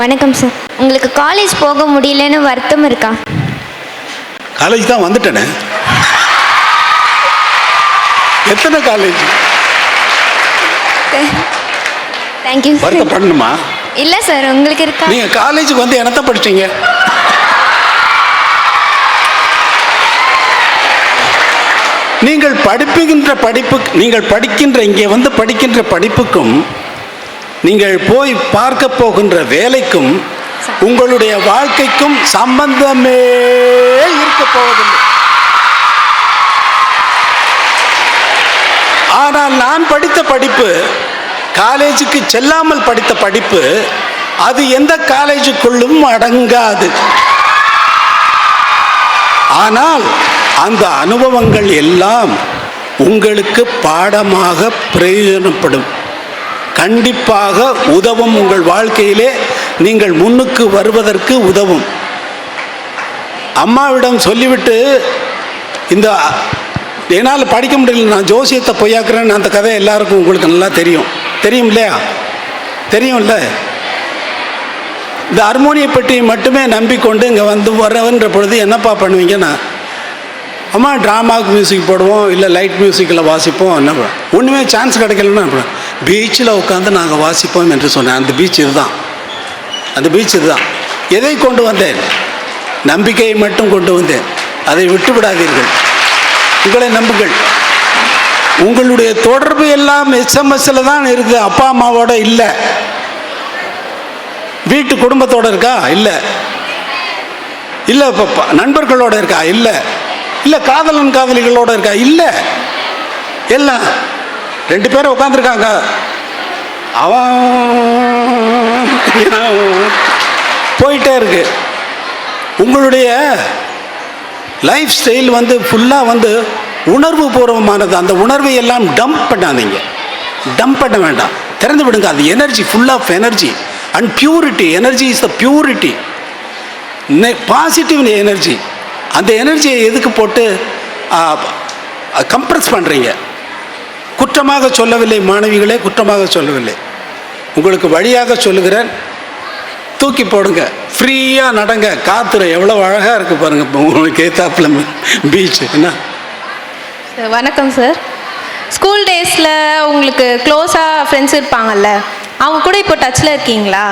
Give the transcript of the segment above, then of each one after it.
வணக்கம் சார். உங்களுக்கு காலேஜ் போக முடியலன்னு வருத்தம் இருக்கா? காலேஜ் தான் வந்துட்டேனே. எத்தனை காலேஜ் தேங்க்யூ வருத்தப்படணுமா இல்லை சார் உங்களுக்கு இருக்கா? நீங்கள் காலேஜுக்கு வந்து என்னத்த படிச்சீங்க? நீங்கள் படிப்புகின்ற படிப்பு நீங்கள் படிக்கின்ற இங்கே வந்து படிக்கின்ற படிப்புக்கும் நீங்கள் போய் பார்க்க போகின்ற வேலைக்கும் உங்களுடைய வாழ்க்கைக்கும் சம்பந்தமே இருக்க போவதில்லை. ஆனால் நான் படித்த படிப்பு காலேஜுக்கு செல்லாமல் படித்த படிப்பு அது எந்த காலேஜுக்குள்ளும் அடங்காது. ஆனால் அந்த அனுபவங்கள் எல்லாம் உங்களுக்கு பாடமாக பிரயோஜனப்படும். கண்டிப்பாக உதவும் உங்கள் வாழ்க்கையிலே. நீங்கள் முன்னுக்கு வருவதற்கு உதவும். அம்மாவிடம் சொல்லிவிட்டு இந்த என்னால் படிக்க முடியல நான் ஜோசியத்தை பொய்யாக்குறேன்னு அந்த கதை எல்லாருக்கும் உங்களுக்கு நல்லா தெரியும். தெரியும் இல்லையா? தெரியும்ல இந்த ஹார்மோனிய பெட்டியை மட்டுமே நம்பிக்கொண்டு இங்கே வந்து வரவன்ற பொழுது என்னப்பா பண்ணுவீங்கன்னா அம்மா ட்ராமாவுக்கு மியூசிக் போடுவோம் இல்லை லைட் மியூசிக்கில் வாசிப்போம் என்ன பண்ணுவோம். ஒன்றுமே சான்ஸ் கிடைக்கலன்னா பீச்சில் உட்காந்து நாங்கள் வாசிப்போம் என்று சொன்னேன். அந்த பீச் இதுதான். அந்த பீச் இதுதான். எதை கொண்டு வந்தேன்? நம்பிக்கையை மட்டும் கொண்டு வந்தேன். அதை விட்டு விடாதீர்கள். உங்களை நம்புங்கள். உங்களுடைய தொடர்பு எல்லாம் எஸ்எம்எஸ்ல தான் இருக்குது அப்பா அம்மாவோட இல்லை. வீட்டு குடும்பத்தோட இருக்கா? இல்லை. இல்லை இப்போ நண்பர்களோட இருக்கா? இல்லை. இல்லை காதலன் காதலிகளோட இருக்கா? இல்லை. எல்லாம் ரெண்டு பேரும் உட்காந்துருக்காங்க அவன் போயிட்டே இருக்கு. உங்களுடைய லைஃப் ஸ்டைல் வந்து ஃபுல்லாக வந்து உணர்வு பூர்வமானது. அந்த உணர்வை எல்லாம் டம்ப் பண்ணாதீங்க. டம்ப் பண்ண வேண்டாம். திறந்து விடுங்க. அது energy full of energy and purity energy is the purity positive energy அந்த எனர்ஜியை எதுக்கு போட்டு கம்ப்ரஸ் பண்ணுறீங்க குற்றமாக சொல்லவில்லை மாணவிகளே குற்றமாக சொல்லவில்லை. உங்களுக்கு வழியாக சொல்லுகிறேன். தூக்கி போடுங்க. ஃப்ரீயாக நடங்க. காத்துற எவ்வளோ அழகாக இருக்குது பாருங்க. இப்போ உங்களுக்கு ஏத்தாப்புல பீச் என்ன? வணக்கம் சார் ஸ்கூல் டேஸில் உங்களுக்கு க்ளோஸாக ஃப்ரெண்ட்ஸ் இருப்பாங்கல்ல அவங்க கூட இப்போ டச்சில் இருக்கீங்களா?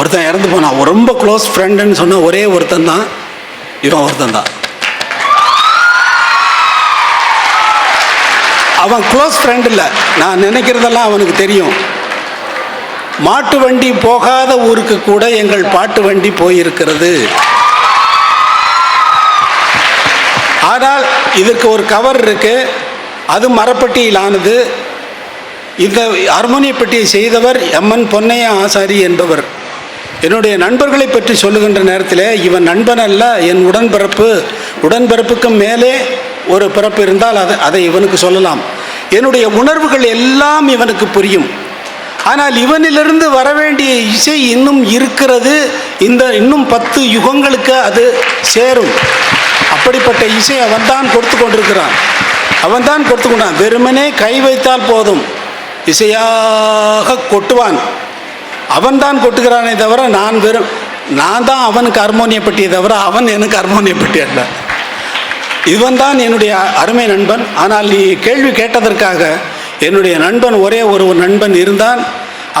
ஒருத்தன் இறந்து போனான். ரொம்ப க்ளோஸ் ஃப்ரெண்டுன்னு சொன்ன ஒரே ஒருத்தன் தான். இவன் ஒருத்தன் தான். அவன் க்ளோஸ் ஃப்ரெண்ட் இல்லை. நான் நினைக்கிறதெல்லாம் அவனுக்கு தெரியும். மாட்டு வண்டி போகாத ஊருக்கு கூட எங்கள் பாட்டு வண்டி போயிருக்கிறது. ஆனால் இதுக்கு ஒரு கவர் இருக்கு. அது மரப்பட்டியிலானது இந்த ஹார்மோனிய பெட்டியை செய்தவர் எம்என் பொன்னையா ஆசாரி என்பவர். என்னுடைய நண்பர்களை பற்றி சொல்லுகின்ற நேரத்தில் இவன் நண்பன் அல்ல என் உடன்பிறப்பு. உடன்பிறப்புக்கும் மேலே ஒரு பிறப்பு இருந்தால் அதை அதை இவனுக்கு சொல்லலாம். என்னுடைய உணர்வுகள் எல்லாம் இவனுக்கு புரியும். ஆனால் இவனிலிருந்து வர வேண்டிய இசை இன்னும் இருக்கிறது. இந்த இன்னும் பத்து யுகங்களுக்கு அது சேரும். அப்படிப்பட்ட இசை அவன்தான் கொடுத்து கொண்டிருக்கிறான். அவன்தான் கொடுத்து கொண்டான். வெறுமனே கை வைத்தால் போதும். இசையாக கொட்டுவான். அவன்தான் கொட்டுகிறானே தவிர நான் வெறும் நான் தான் அவனுக்கு ஹார்மோனிய பெட்டியை தவிர அவன் எனக்கு ஹார்மோனிய பெட்டி அல்ல. இவன் தான் என்னுடைய அருமை நண்பன். ஆனால் நீ கேள்வி கேட்டதற்காக என்னுடைய நண்பன் ஒரே ஒரு நண்பன் இருந்தான்.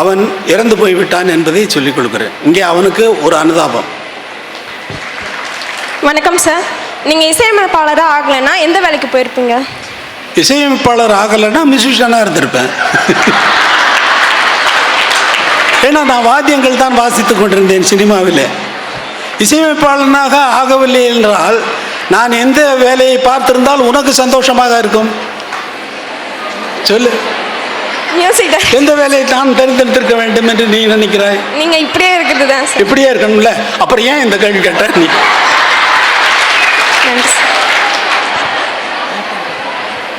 அவன் இறந்து போய்விட்டான் என்பதை சொல்லிக் கொடுக்கிறேன் இங்கே அவனுக்கு ஒரு அனுதாபம். வணக்கம் சார். நீங்கள் இசையமைப்பாளராக ஆகலைன்னா எந்த வேலைக்கு போயிருப்பீங்க? இசையமைப்பாளர் ஆகலைன்னா மியூசிஷியனாக இருந்திருப்பேன். ஏன்னா நான் வாத்தியங்கள் தான் வாசித்து கொண்டிருந்தேன் சினிமாவில். இசையமைப்பாளனாக ஆகவில்லை என்றால் நான் எந்த வேலையை பார்த்திருந்தால் உனக்கு சந்தோஷமாக இருக்கும்? சொல்லு. எந்த வேலையை நான் தெரிந்தெடுத்திருக்க வேண்டும் என்று நீ நினைக்கிறாய்? நீங்கள் இப்படியே இருக்கிறது தான் இப்படியே இருக்கணும்ல? அப்புறம் ஏன் இந்த கேள்வி கேட்ட நீ?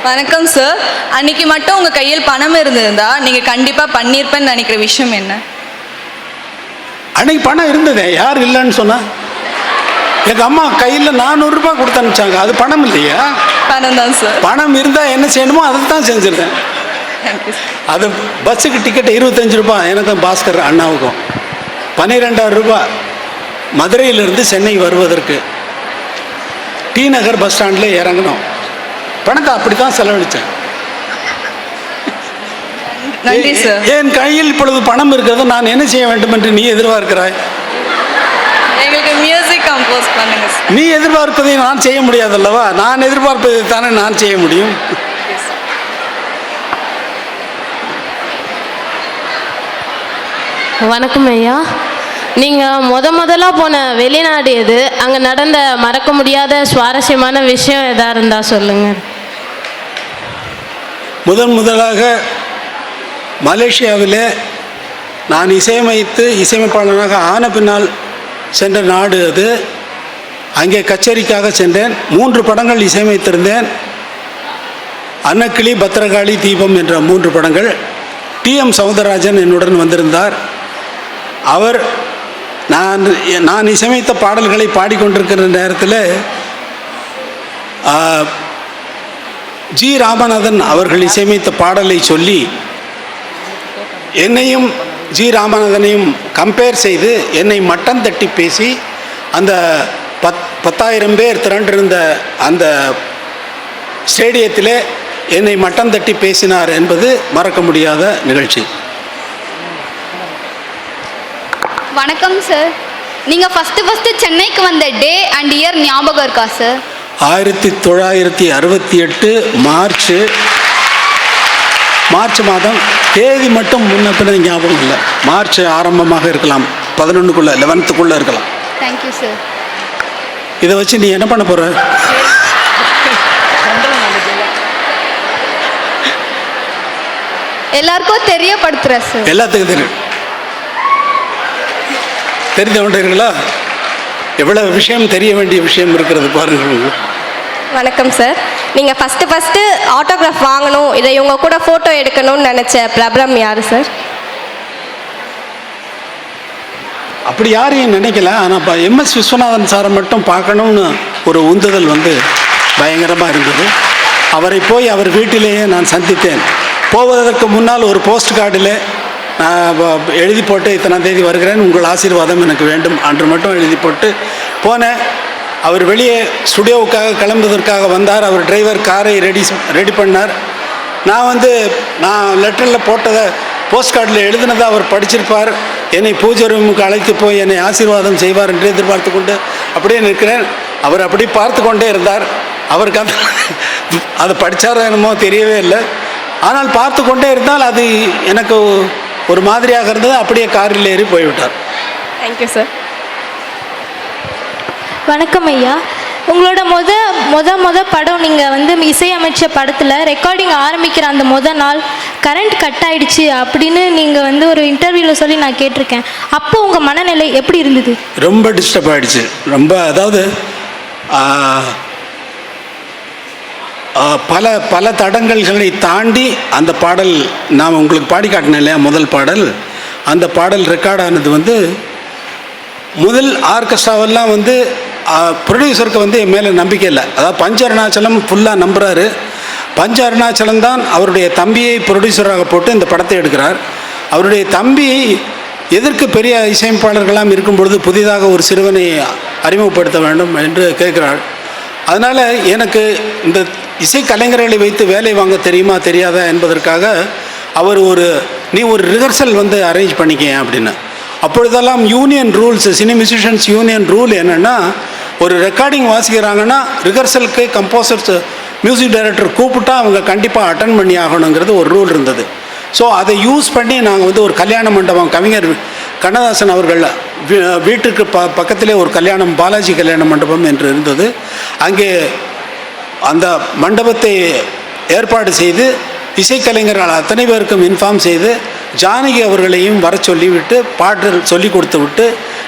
வணக்கம் சார். அன்னைக்கு மட்டும் உங்க கையில் பணம் இருந்திருந்தா நீங்க கண்டிப்பா பண்ணிருப்பேன்னு நினைக்கிற விஷயம் என்ன? அன்னைக்கு பணம் இருந்ததே யார் இல்லைன்னு சொன்னா? எங்க அம்மா கையில் நானூறுரூபா கொடுத்து அனுப்பிச்சாங்க. அது பணம் இல்லையா? பணம் தான் சார். பணம் இருந்தால் என்ன செய்யணுமோ அதை தான் செஞ்சிருந்தேன் அது பஸ்ஸுக்கு டிக்கெட் இருபத்தஞ்சு ரூபாய். எனக்கும் பாஸ்கர் அண்ணாவுக்கும். பன்னிரெண்டாயிரம் ரூபாய். மதுரையிலிருந்து சென்னை வருவதற்கு டி நகர் பஸ் ஸ்டாண்டில் இறங்கணும். பணத்தை அப்படி தான் செலவழித்தேன் நன்றி சார் என் கையில் இப்பொழுது பணம் இருக்கிறது? நான் என்ன செய்ய வேண்டும் என்று நீ எதிர்பார்க்கிறாய்? எங்களுக்கு மியூசிக் கம்போஸ் பண்ணுங்க நீ எதிர்பார்ப்பதை நான் செய்ய முடியாதல்லவா? நான் எதிர்பார்ப்பதை தானே நான் செய்ய முடியும்? வணக்கம் ஐயா. நீங்கள் முத முதலாக போன வெளிநாடு எது? அங்கே நடந்த மறக்க முடியாத சுவாரஸ்யமான விஷயம் எதா இருந்தால் சொல்லுங்கள் முதன் முதலாக மலேசியாவில் நான் இசையமைத்து இசையமைப்பாளனாக ஆன பின்னால் சென்ற நாடு அது. அங்கே கச்சேரிக்காக சென்றேன். மூன்று படங்கள் இசையமைத்திருந்தேன். அன்னக்கிளி பத்திரகாளி தீபம் என்ற மூன்று படங்கள். டி. எம். சவுந்தரராஜன் என்னுடன் வந்திருந்தார். அவர் நான் நான் இசையமைத்த பாடல்களை பாடிக்கொண்டிருக்கிற நேரத்தில் ஜி. ராமநாதன் அவர்கள் இசையமைத்த பாடலை சொல்லி என்னையும் ஜி ராமநாதனையும் கம்பேர் செய்து என்னை மட்டம் தட்டி பேசி அந்த பத் பத்தாயிரம் பேர் திரண்டிருந்த அந்த ஸ்டேடியத்திலே என்னை மட்டம் தட்டி பேசினார் என்பது மறக்க முடியாத நிகழ்ச்சி. வணக்கம் சார் நீங்கள் ஃபஸ்ட்டு ஃபஸ்ட்டு சென்னைக்கு வந்த டே அண்ட் இயர் ஞாபகம் இருக்கா சார் ஆயிரத்தி தொள்ளாயிரத்தி அறுபத்தி எட்டு மார்ச் மார்ச் மாதம் தேதி மட்டும் முன்ன பின்ன ஞாபகம் இல்லை. மார்ச் ஆரம்பமாக இருக்கலாம். பதினொன்றுக்குள்ளே லெவன்த்துக்குள்ளே இருக்கலாம். தேங்க்யூ சார் இதை வச்சு நீ என்ன பண்ண போற? எல்லாருக்கும் தெரியப்படுத்துகிறேன் சார் எல்லாத்துக்கும் தெரியும். தெரிந்து கொண்டீர்களா எவ்வளவு விஷயம் தெரிய வேண்டிய விஷயம் இருக்கிறது பாருங்கள். வணக்கம் சார் நீங்கள் ஃபஸ்ட்டு ஃபஸ்ட்டு ஆட்டோகிராஃப் வாங்கணும். இதை இவங்க கூட ஃபோட்டோ எடுக்கணும்னு நினச்ச பிரபலம் யார் சார் அப்படி யாரையும் நினைக்கல. ஆனால் இப்போ எம்எஸ் விஸ்வநாதன் சாரை மட்டும் பார்க்கணும்னு ஒரு உந்துதல் வந்து பயங்கரமாக இருந்தது. அவரை போய் அவர் வீட்டிலேயே நான் சந்தித்தேன். போவதற்கு முன்னால் ஒரு போஸ்ட் கார்டில் நான் எழுதி போட்டு இத்தனாம் தேதி வருகிறேன். உங்கள் ஆசீர்வாதம் எனக்கு வேண்டும். அன்று மட்டும் எழுதி போட்டு போனேன். அவர் வெளியே ஸ்டுடியோவுக்காக கிளம்புவதற்காக வந்தார். அவர் டிரைவர் காரை ரெடி ரெடி பண்ணார். நான் வந்து நான் லெட்டரில் போட்டதை போஸ்ட் கார்டில் எழுதினதை அவர் படிச்சிருப்பார். என்னை பூஜை ரூமுக்கு அழைத்து போய் என்னை ஆசீர்வாதம் செய்வார் என்று எதிர்பார்த்து கொண்டு அப்படியே நிற்கிறேன். அவர் அப்படி பார்த்து கொண்டே இருந்தார். அவருக்கு அந்த அதை படித்தாரோ என்னமோ தெரியவே இல்லை. ஆனால் பார்த்து கொண்டே இருந்தால் அது எனக்கு ஒரு மாதிரியாக இருந்தது. அப்படியே காரில் ஏறி போய்விட்டார். தேங்க்யூ சார் வணக்கம் ஐயா. உங்களோட முத முத முத படம் நீங்கள் வந்து இசையமைச்ச படத்தில் ரெக்கார்டிங் ஆரம்பிக்கிற அந்த முத நாள் கரண்ட் கட் ஆயிடுச்சு அப்படின்னு நீங்கள் வந்து ஒரு இன்டர்வியூவில் சொல்லி நான் கேட்டிருக்கேன். அப்போ உங்கள் மனநிலை எப்படி இருந்தது? ரொம்ப டிஸ்டர்ப் ஆயிடுச்சு. ரொம்ப அதாவது பல பல தடங்கல்களை தாண்டி அந்த பாடல் நாம் உங்களுக்கு பாடி காட்டினேன் இல்லையா? முதல் பாடல். அந்த பாடல் ரெக்கார்ட் ஆனது வந்து முதல் ஆர்கெஸ்ட்ராவெல்லாம் வந்து ப்ரொடியூசருக்கு வந்து என் மேலே நம்பிக்கை இல்லை. அதாவது பஞ்ச அருணாச்சலம் ஃபுல்லாக நம்புகிறாரு பஞ்ச அருணாச்சலம் தான் அவருடைய தம்பியை ப்ரொடியூசராக போட்டு இந்த படத்தை எடுக்கிறார். அவருடைய தம்பி எதற்கு பெரிய இசையமைப்பாளர்களாம் இருக்கும் பொழுது புதிதாக ஒரு சிறுவனை அறிமுகப்படுத்த வேண்டும் என்று கேட்கிறார். அதனால் எனக்கு இந்த இசை கலைஞர்களை வைத்து வேலை வாங்க தெரியுமா தெரியாதா என்பதற்காக அவர் ஒரு நீ ஒரு ரிஹர்சல் வந்து அரேஞ்ச் பண்ணிக்க அப்படின்னு. அப்பொழுதெல்லாம் union rules cine musicians union rule என்னென்னா ஒரு ரெக்கார்டிங் வாசிக்கிறாங்கன்னா ரிஹர்சலுக்கு கம்போசர்ஸ் மியூசிக் டைரக்டர் கூப்பிட்டா அவங்க கண்டிப்பாக அட்டன் பண்ணி ஆகணுங்கிறது ஒரு ரூல் இருந்தது. ஸோ அதை யூஸ் பண்ணி நாங்கள் வந்து ஒரு கல்யாண மண்டபம் கவிஞர் கண்ணதாசன் அவர்கள் வீட்டுக்கு ப பக்கத்திலே ஒரு கல்யாணம் பாலாஜி கல்யாண மண்டபம் என்று இருந்தது. அங்கே அந்த மண்டபத்தை ஏற்பாடு செய்து இசைக்கலைஞர்கள் அத்தனை பேருக்கும் இன்ஃபார்ம் செய்து ஜானகி அவர்களையும் வர சொல்லிவிட்டு பாட்டு சொல்லி கொடுத்து விட்டு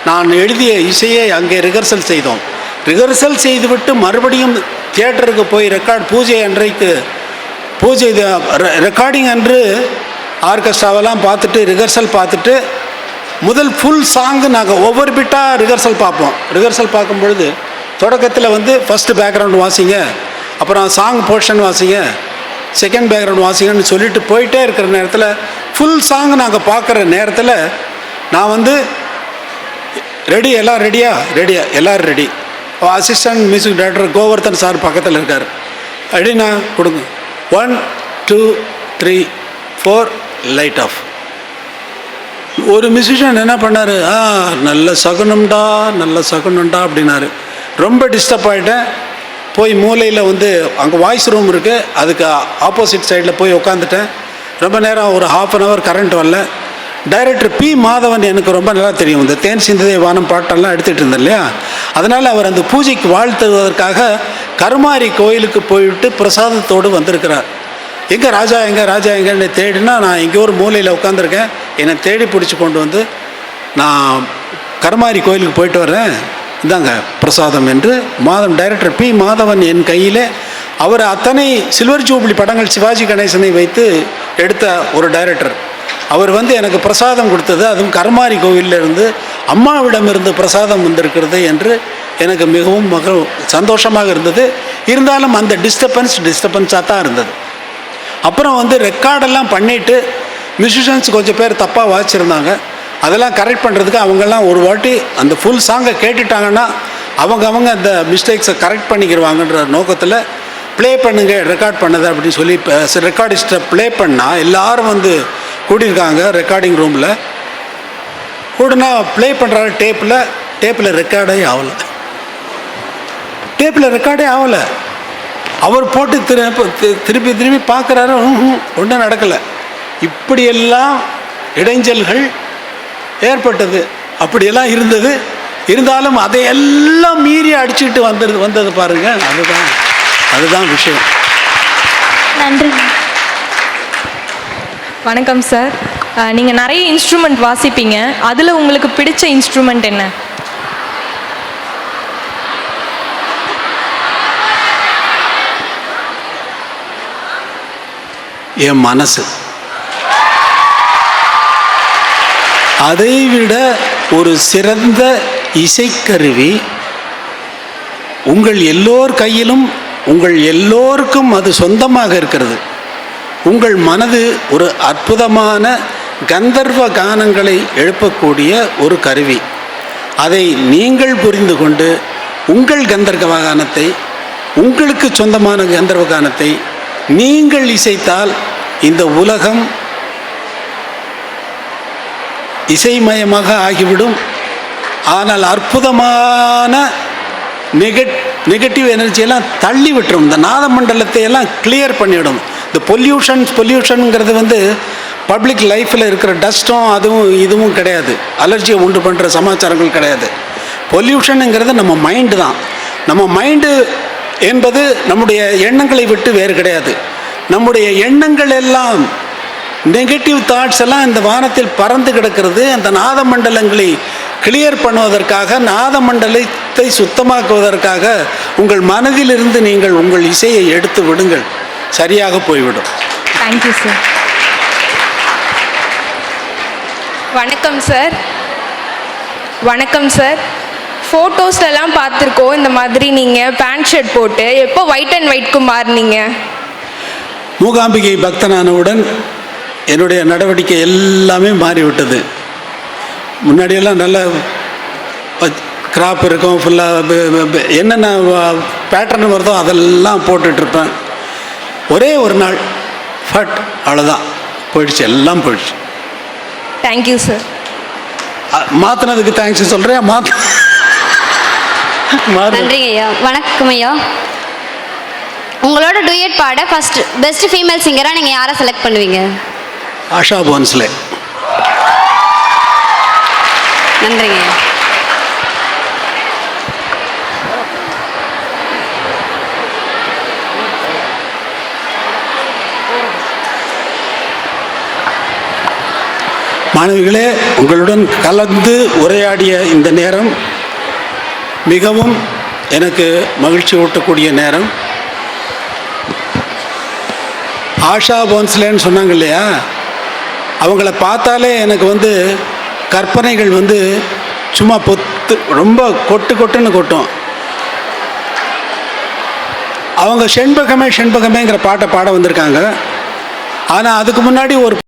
நான் எழுதிய இசையை அங்கே ரிஹர்சல் செய்தோம். ரிஹர்சல் செய்துவிட்டு மறுபடியும் தியேட்டருக்கு போய் ரெக்கார்ட் பூஜை அன்றைக்கு பூஜை ரெக்கார்டிங் அன்று ஆர்கெஸ்ட்ராவெல்லாம் பார்த்துட்டு ரிஹர்சல் பார்த்துட்டு முதல் ஃபுல் சாங்கு நாங்கள் ஒவ்வொரு பிட்டாக ரிஹர்சல் பார்ப்போம். ரிஹர்சல் பார்க்கும் பொழுது தொடக்கத்தில் வந்து ஃபஸ்ட்டு பேக்ரவுண்ட் வாசிங்க அப்புறம் சாங் போர்ஷன் வாசிங்க செகண்ட் பேக்ரவுண்ட் வாசிங்கன்னு சொல்லிட்டு போயிட்டே இருக்கிற நேரத்தில் ஃபுல் சாங் நாங்கள் பார்க்குற நேரத்தில் நான் வந்து ரெடி எல்லாம் ரெடியா ரெடியா எல்லோரும் ready assistant music director Govardhan sir பக்கத்தில் இருக்கார். அப்படின்னா கொடுங்க. One two three four light off ஒரு மியூசிஷியன் என்ன பண்ணார்? ஆ நல்ல சகுனம்டா நல்ல சகுனம்டா அப்படின்னாரு. ரொம்ப டிஸ்டர்ப் ஆகிட்டேன் போய் மூலையில் வந்து அங்கே வாய்ஸ் ரூம் இருக்குது அதுக்கு ஆப்போசிட் சைடில் போய் உட்காந்துட்டேன் ரொம்ப நேரம் ஒரு ஹாஃப் அன் ஹவர் கரண்ட் வரல. டைரக்டர் பி மாதவன் எனக்கு ரொம்ப நல்லா தெரியும். இந்த தேன் சிந்ததை வானம் பாட்டெல்லாம் எடுத்துகிட்டு இருந்தேன் இல்லையா? அதனால் அவர் அந்த பூஜைக்கு வாழ்த்துவதற்காக கருமாரி கோயிலுக்கு போயிட்டு பிரசாதத்தோடு வந்திருக்கிறார். எங்கே ராஜா எங்கே ராஜா எங்கன்னு தேடினா நான் எங்கேயோ ஒரு மூலையில் உட்காந்துருக்கேன் என்னை தேடி பிடிச்சி கொண்டு வந்து நான் கருமாரி கோயிலுக்கு போயிட்டு வரேன் இந்தாங்க பிரசாதம் என்று மாதம் டைரக்டர் பி மாதவன் என் கையில் அவர் அத்தனை சில்வர் ஜூப்ளி படங்கள் சிவாஜி கணேசனை வைத்து எடுத்த ஒரு டைரக்டர் அவர் வந்து எனக்கு பிரசாதம் கொடுத்தது அதுவும் கருமாரி கோவில்ல இருந்து அம்மாவிடமிருந்து பிரசாதம் வந்திருக்கிறது என்று எனக்கு மிகவும் மக சந்தோஷமாக இருந்தது. இருந்தாலும் அந்த டிஸ்டர்பன்ஸ் டிஸ்டர்பன்ஸாக தான் இருந்தது. அப்புறம் வந்து ரெக்கார்டெல்லாம் பண்ணிவிட்டு மியூசிஷியன்ஸ் கொஞ்சம் பேர் தப்பாக வாச்சிருந்தாங்க அதெல்லாம் கரெக்ட் பண்ணுறதுக்கு அவங்கெல்லாம் ஒரு வாட்டி அந்த ஃபுல் சாங்கை கேட்டுட்டாங்கன்னா அவங்க அவங்க அந்த மிஸ்டேக்ஸை கரெக்ட் பண்ணிக்கிடுவாங்கன்ற நோக்கத்தில் ப்ளே பண்ணுங்கள் ரெக்கார்ட் பண்ணது அப்படின்னு சொல்லி ரெக்கார்டிஸ்ட்டை ப்ளே பண்ணால் எல்லாரும் வந்து கூட்டியிருக்காங்க ரெக்கார்டிங் ரூமில் உடனே ப்ளே பண்ணுறாரு டேப்பில் டேப்பில் ரெக்கார்டே ஆகலை. டேப்பில் ரெக்கார்டே ஆகலை. அவர் போட்டு திரு திருப்பி திருப்பி பார்க்குறாரு ஒன்றும் நடக்கலை. இப்படியெல்லாம் இடைஞ்சல்கள் ஏற்பட்டது. அப்படியெல்லாம் இருந்தது. இருந்தாலும் அதையெல்லாம் மீறி அடிச்சுக்கிட்டு வந்தது வந்தது பாருங்கள் அதுதான் அதுதான் விஷயம். நன்றி. வணக்கம் சார் நீங்கள் நிறைய இன்ஸ்ட்ருமெண்ட் வாசிப்பீங்க. அதில் உங்களுக்கு பிடிச்ச இன்ஸ்ட்ருமெண்ட் என்ன? என் மனசு. அதைவிட ஒரு சிறந்த இசைக்கருவி உங்கள் எல்லோர் கையிலும் உங்கள் எல்லோருக்கும் அது சொந்தமாக இருக்கிறது. உங்கள் மனது ஒரு அற்புதமான கந்தர்வ கானங்களை எழுப்பக்கூடிய ஒரு கருவி. அதை நீங்கள் புரிந்து கொண்டு உங்கள் கந்தர்வ கானத்தை உங்களுக்கு சொந்தமான கந்தர்வ கானத்தை நீங்கள் இசைத்தால் இந்த உலகம் இசைமயமாக ஆகிவிடும். ஆனால் அற்புதமான நெகட் நெகட்டிவ் எனர்ஜியெல்லாம் தள்ளி விட்டுரும். இந்த நாதமண்டலத்தை எல்லாம் கிளியர் பண்ணிவிடும். இந்த பொல்யூஷன்ஸ் பொல்யூஷனுங்கிறது வந்து பப்ளிக் லைஃப்பில் இருக்கிற டஸ்ட்டும் அதுவும் இதுவும் கிடையாது. அலர்ஜியை உண்டு பண்ணுற சமாச்சாரங்கள் கிடையாது. பொல்யூஷனுங்கிறது நம்ம மைண்டு தான். நம்ம மைண்டு என்பது நம்முடைய எண்ணங்களை விட்டு வேறு கிடையாது. நம்முடைய எண்ணங்கள் எல்லாம் நெகட்டிவ் தாட்ஸ் எல்லாம் இந்த வானத்தில் பறந்து கிடக்கிறது. அந்த நாத மண்டலங்களை கிளியர் பண்ணுவதற்காக நாத மண்டலத்தை சுத்தமாக்குவதற்காக உங்கள் மனதிலிருந்து நீங்கள் உங்கள் இசையை எடுத்து விடுங்கள். சரியாக போய்விடும். தேங்க்யூ சார் வணக்கம் சார் வணக்கம் சார் ஃபோட்டோஸ்லலாம் பார்த்துருக்கோம். இந்த மாதிரி நீங்கள் பேண்ட் ஷர்ட் போட்டு எப்போ ஒயிட் அண்ட் ஒயிட்க்கு மாறினீங்க? மூகாம்பிகை பக்தனானவுடன் என்னுடைய நடவடிக்கை எல்லாமே மாறிவிட்டது. முன்னாடியெல்லாம் நல்ல கிராப் இருக்கும் ஃபுல்லாக என்னென்ன பேட்டர்ன் வருதோ அதெல்லாம் போட்டுட்ருப்பேன். ஒரே ஒரு நாள் ஃபட் அவ்வளோதான் போயிடுச்சு எல்லாம் போயிடுச்சு. தேங்க்யூ சார் மாற்றினதுக்கு தேங்க்ஸ் சொல்கிறேன் மாற்ற மாறு நன்றிங்க ஐயா வணக்கம் ஐயா உங்களோட டூயட் பாட ஃபர்ஸ்ட் பெஸ்ட் ஃபீமேல் சிங்கராக நீங்கள் யாரை செலக்ட் பண்ணுவீங்க? ஆஷா போன்ஸ்லே நன்றிங்க மாணவிகளே உங்களுடன் கலந்து உரையாடிய இந்த நேரம் மிகவும் எனக்கு மகிழ்ச்சி ஊட்டக்கூடிய நேரம். ஆஷா போன்ஸ்லேன்னு சொன்னாங்க இல்லையா? அவங்கள பார்த்தாலே எனக்கு வந்து கற்பனைகள் வந்து சும்மா பொத்து ரொம்ப கொட்டு கொட்டுன்னு கொட்டும். அவங்க செண்பகமே செண்பகமேங்கிற பாட்டை பாட வந்திருக்காங்க. ஆனால் அதுக்கு முன்னாடி ஒரு